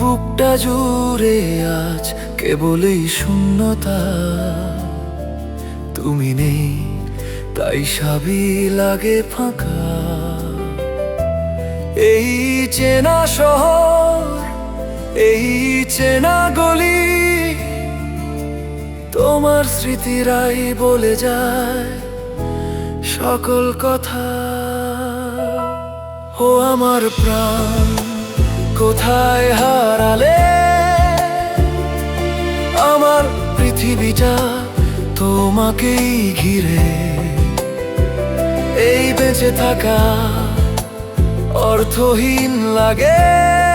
বুকটা জুড়ে আজ কেবলই শূন্যতা। তুমি নেই, তাই সাবি লাগে ফাঁকা। এই চেনা শহর, এই চেনা গলি, তোমার স্মৃতিরাই বলে যায় সকল কথা। ও আমার প্রাণ, কোথায় হারালে আমার পৃথিবীটা তোমাকেই ঘিরে। এই বেঁচে থাকা অর্থহীন লাগে।